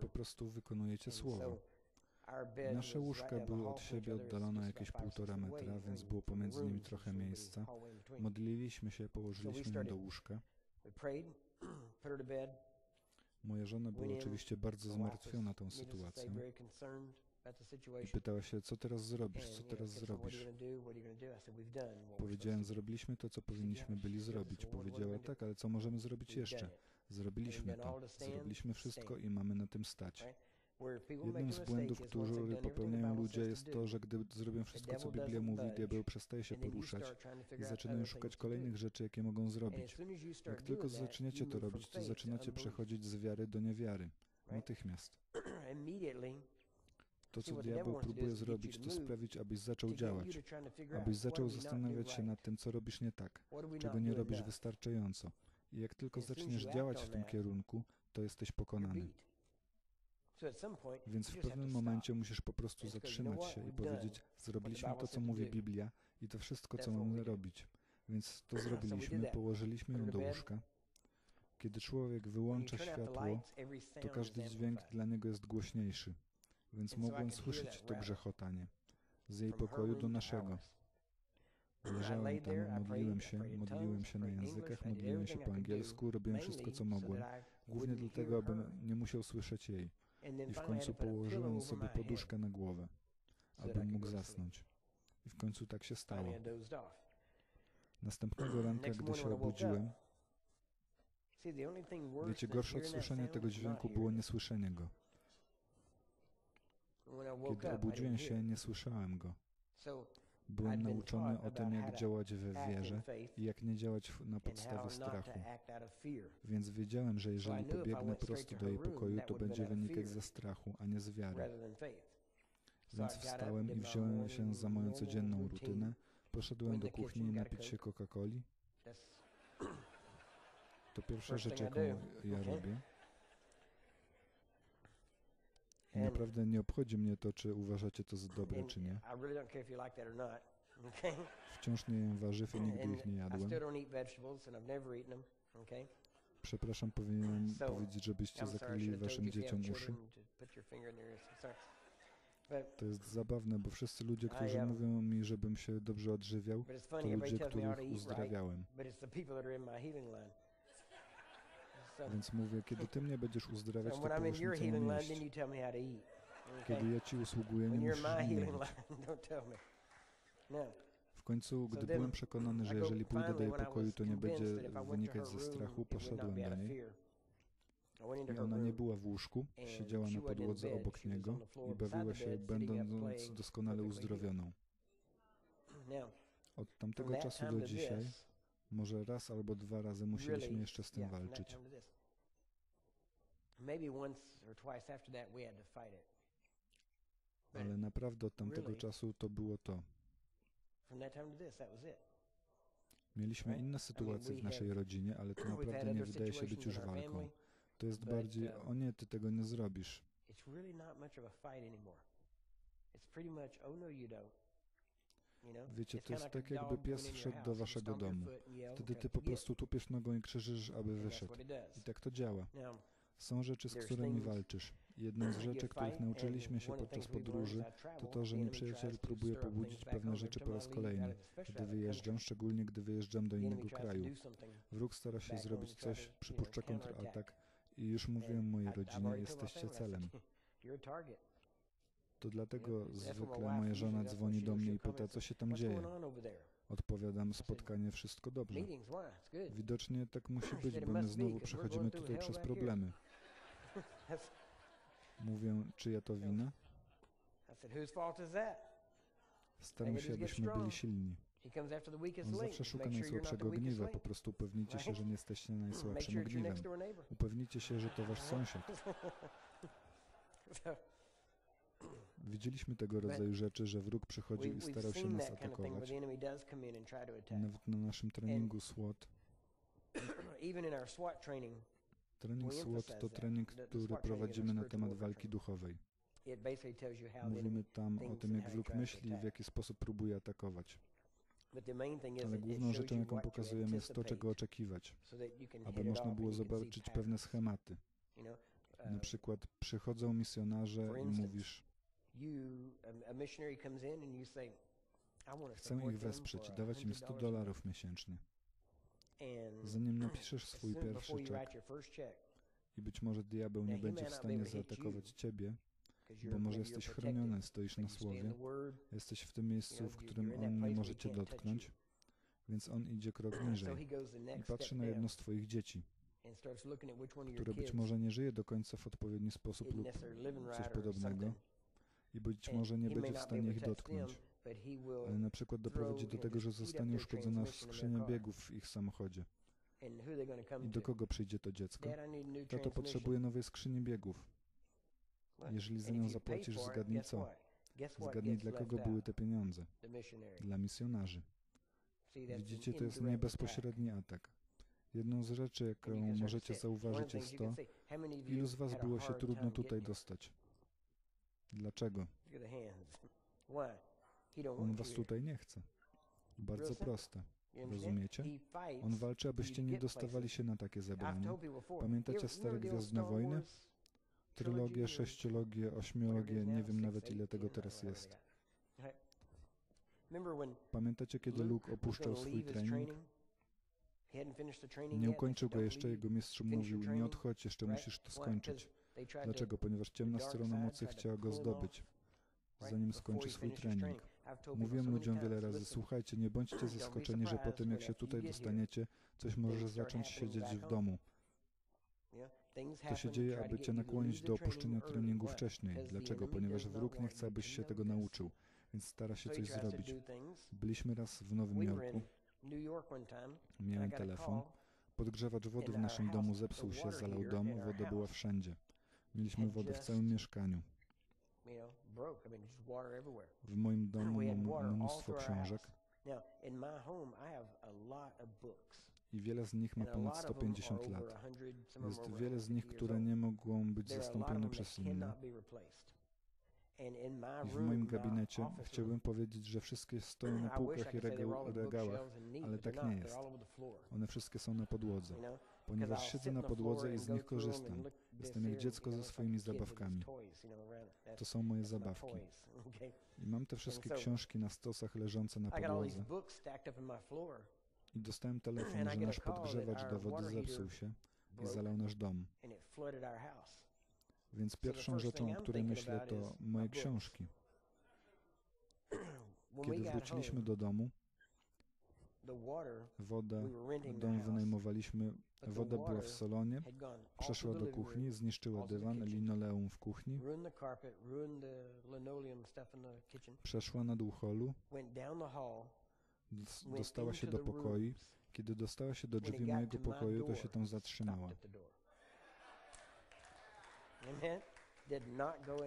Po prostu wykonujecie słowo. Nasze łóżka były od siebie oddalone jakieś półtora metra, więc było pomiędzy nimi trochę miejsca. Modliliśmy się, położyliśmy ją do łóżka. Moja żona była oczywiście bardzo zmartwiona tą sytuacją i pytała się, co teraz zrobisz, co teraz zrobisz. Powiedziałem, zrobiliśmy to, co powinniśmy byli zrobić. Powiedziała, tak, ale co możemy zrobić jeszcze? Zrobiliśmy to, zrobiliśmy wszystko i mamy na tym stać. Jednym z błędów, które popełniają ludzie, jest to, że gdy zrobią wszystko, co Biblia mówi, diabeł przestaje się poruszać i zaczynają szukać kolejnych rzeczy, jakie mogą zrobić. Jak tylko zaczniecie to robić, to zaczynacie przechodzić z wiary do niewiary. Natychmiast. To, co diabeł próbuje zrobić, to sprawić, abyś zaczął działać, abyś zaczął zastanawiać się nad tym, co robisz nie tak, czego nie robisz wystarczająco. I jak tylko zaczniesz działać w tym kierunku, to jesteś pokonany. Więc w pewnym momencie musisz po prostu zatrzymać się i powiedzieć, zrobiliśmy to, co mówi Biblia i to wszystko, co mamy robić. Więc to zrobiliśmy, położyliśmy ją do łóżka. Kiedy człowiek wyłącza światło, to każdy dźwięk dla niego jest głośniejszy. Więc mogłem słyszeć to grzechotanie z jej pokoju do naszego. Leżałem tam, modliłem się, modliłem się na językach, modliłem się po angielsku, robiłem wszystko, co mogłem. Głównie dlatego, abym nie musiał słyszeć jej. I w końcu położyłem sobie poduszkę na głowę, abym mógł zasnąć. I w końcu tak się stało. Następnego ranka, gdy się obudziłem, wiecie, gorsze od słyszenia tego dźwięku było niesłyszenie go. Kiedy obudziłem się, nie słyszałem go. Byłem nauczony o tym, jak działać we wierze i jak nie działać na podstawie strachu. Więc wiedziałem, że jeżeli pobiegnę prosto do jej pokoju, to będzie wynikać ze strachu, a nie z wiary. Więc wstałem i wziąłem się za moją codzienną rutynę. Poszedłem do kuchni napić się Coca-Coli. To pierwsza rzecz, jaką ja robię. I naprawdę nie obchodzi mnie to, czy uważacie to za dobre, czy nie. Wciąż nie jem warzyw i nigdy ich nie jadłem. Przepraszam, powinienem powiedzieć, żebyście zakryli waszym dzieciom uszy. To jest zabawne, bo wszyscy ludzie, którzy mówią mi, żebym się dobrze odżywiał, to ludzie, których uzdrawiałem. Więc mówię, kiedy ty mnie będziesz uzdrawiać, to powiesz mi, co mam jeść. Kiedy ja ci usługuję, nie musisz mi mówić. W końcu, gdy byłem przekonany, że jeżeli pójdę do jej pokoju, to nie będzie wynikać ze strachu, poszedłem do niej. I ona nie była w łóżku, siedziała na podłodze obok niego i bawiła się, będąc doskonale uzdrowioną. Od tamtego czasu do dzisiaj może raz albo dwa razy musieliśmy jeszcze z tym walczyć. Ale naprawdę od tamtego czasu to było to. Mieliśmy inne sytuacje w naszej rodzinie, ale to naprawdę nie wydaje się być już walką. To jest bardziej, o nie, ty tego nie zrobisz. Wiecie, to jest tak jakby pies wszedł do waszego domu. Wtedy ty po prostu tupiesz nogą i krzyżysz, aby wyszedł. I tak to działa. Są rzeczy, z którymi walczysz. Jedną z rzeczy, których nauczyliśmy się podczas podróży, to to, że nieprzyjaciel próbuje pobudzić pewne rzeczy po raz kolejny, gdy wyjeżdżam, szczególnie gdy wyjeżdżam do innego kraju. Wróg stara się zrobić coś, przypuszcza kontratak i już mówiłem mojej rodzinie, jesteście celem. To dlatego zwykle moja żona dzwoni do mnie i pyta, co się tam dzieje. Odpowiadam, spotkanie, wszystko dobrze. Widocznie tak musi być, bo my znowu przechodzimy tutaj przez problemy. Mówię, czyja to wina? Staram się, abyśmy byli silni. On zawsze szuka najsłabszego ogniwa. Po prostu upewnijcie się, że nie jesteście najsłabszym ogniwem. Upewnijcie się, że to wasz sąsiad. Widzieliśmy tego rodzaju rzeczy, że wróg przychodził i starał się nas atakować. Nawet na naszym treningu SWAT, trening SWAT to trening, który prowadzimy na temat walki duchowej. Mówimy tam o tym, jak wróg myśli i w jaki sposób próbuje atakować. Ale główną rzeczą, jaką pokazujemy, jest to, czego oczekiwać, aby można było zobaczyć pewne schematy. Na przykład przychodzą misjonarze i mówisz, Chcemy ich wesprzeć, dawać im 100 dolarów miesięcznie. Zanim napiszesz swój pierwszy czek i być może diabeł nie będzie w stanie zaatakować ciebie, bo może jesteś chroniony, stoisz na słowie, jesteś w tym miejscu, w którym on nie może cię dotknąć, więc on idzie krok niżej i patrzy na jedno z twoich dzieci, które być może nie żyje do końca w odpowiedni sposób lub coś podobnego, i być może nie będzie w stanie ich dotknąć. Ale na przykład doprowadzi do tego, że zostanie uszkodzona skrzynia biegów w ich samochodzie. I do kogo przyjdzie to dziecko? Tato potrzebuje nowej skrzyni biegów. Jeżeli za nią zapłacisz, zgadnij co? Zgadnij, dla kogo były te pieniądze? Dla misjonarzy. Widzicie, to jest niebezpośredni atak. Jedną z rzeczy, jaką możecie zauważyć jest to, ilu z Was było się trudno tutaj dostać. Dlaczego? On was tutaj nie chce. Bardzo proste. Rozumiecie? On walczy, abyście nie dostawali się na takie zebrania. Pamiętacie stare Gwiezdne Wojny? Trylogie, sześciologie, ośmiologie, nie wiem nawet ile tego teraz jest. Pamiętacie, kiedy Luke opuszczał swój trening? Nie ukończył go jeszcze, jego mistrz mówił, nie odchodź, jeszcze musisz to skończyć. Dlaczego? Ponieważ ciemna strona mocy chciała go zdobyć, zanim skończy swój trening. Mówiłem ludziom wiele razy, słuchajcie, nie bądźcie zaskoczeni, że po tym jak się tutaj dostaniecie, coś może zacząć siedzieć w domu. To się dzieje, aby cię nakłonić do opuszczenia treningu wcześniej. Dlaczego? Ponieważ wróg nie chce, abyś się tego nauczył, więc stara się coś zrobić. Byliśmy raz w Nowym Jorku. Miałem telefon. Podgrzewacz wody w naszym domu zepsuł się, zalał dom, woda była wszędzie. Mieliśmy wodę w całym mieszkaniu. W moim domu mam mnóstwo książek. I wiele z nich ma ponad 150 lat. Jest wiele z nich, które nie mogą być zastąpione przez inne. W moim gabinecie chciałbym powiedzieć, że wszystkie stoją na półkach i regałach, ale tak nie jest. One wszystkie są na podłodze, ponieważ siedzę na podłodze i z nich korzystam. Jestem jak dziecko ze swoimi zabawkami. To są moje zabawki. I mam te wszystkie książki na stosach leżące na podłodze. I dostałem telefon, że nasz podgrzewacz do wody zepsuł się i zalał nasz dom. Więc pierwszą rzeczą, o której myślę, to moje książki. Kiedy wróciliśmy do domu, wodę, dom wynajmowaliśmy, woda była w salonie, przeszła do kuchni, zniszczyła dywan, linoleum w kuchni, przeszła na dół holu, dostała się do pokoi. Kiedy dostała się do drzwi mojego pokoju, to się tam zatrzymała.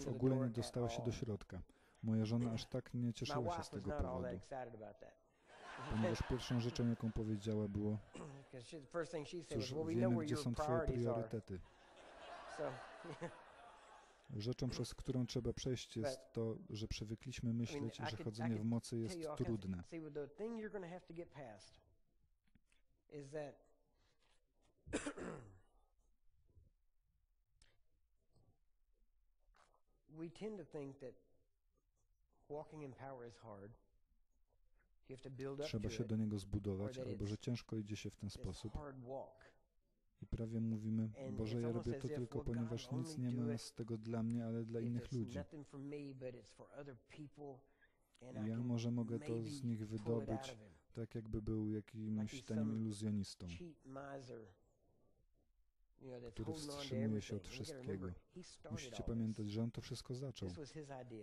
W ogóle nie dostała się do środka. Moja żona aż tak nie cieszyła się z tego powodu. Ponieważ pierwszą rzeczą, jaką powiedziała, było: Cóż, wiemy, gdzie są Twoje priorytety. Rzeczą, przez którą trzeba przejść, jest to, że przywykliśmy myśleć, że chodzenie w mocy jest trudne. we tend to think that walking in power is hard. Trzeba się do niego zbudować, albo że ciężko idzie się w ten sposób. I prawie mówimy, Boże, ja robię to tylko, ponieważ nic nie ma z tego dla mnie, ale dla innych ludzi. I ja może mogę to z nich wydobyć, tak jakby był jakimś tanim iluzjonistą który wstrzymuje się od wszystkiego. Musicie pamiętać, że on to wszystko zaczął.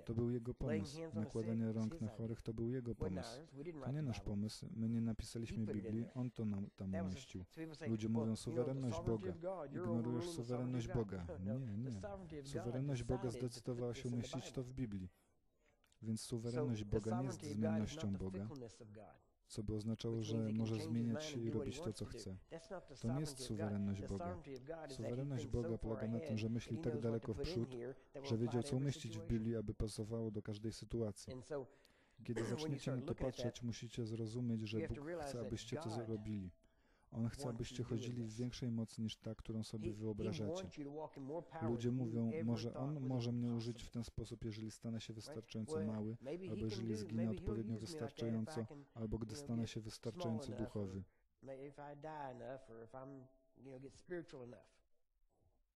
To był jego pomysł. Nakładanie rąk na chorych to był jego pomysł. To nie nasz pomysł. My nie napisaliśmy Biblii, on to nam tam umieścił. Ludzie mówią suwerenność Boga. Ignorujesz suwerenność Boga. Nie, nie. Suwerenność Boga zdecydowała się umieścić to w Biblii. Więc suwerenność Boga nie jest zmiennością Boga co by oznaczało, że może zmieniać się i robić to, co chce. To nie jest suwerenność Boga. Suwerenność Boga polega na tym, że myśli tak daleko w przód, że wiedział, co umieścić w Biblii, aby pasowało do każdej sytuacji. Kiedy zaczniecie na to patrzeć, musicie zrozumieć, że Bóg chce, abyście to zrobili. On chce, abyście chodzili w większej mocy niż ta, którą sobie wyobrażacie. Ludzie mówią, może on może mnie użyć w ten sposób, jeżeli stanę się wystarczająco mały, albo jeżeli zginę odpowiednio wystarczająco, albo gdy stanę się wystarczająco duchowy.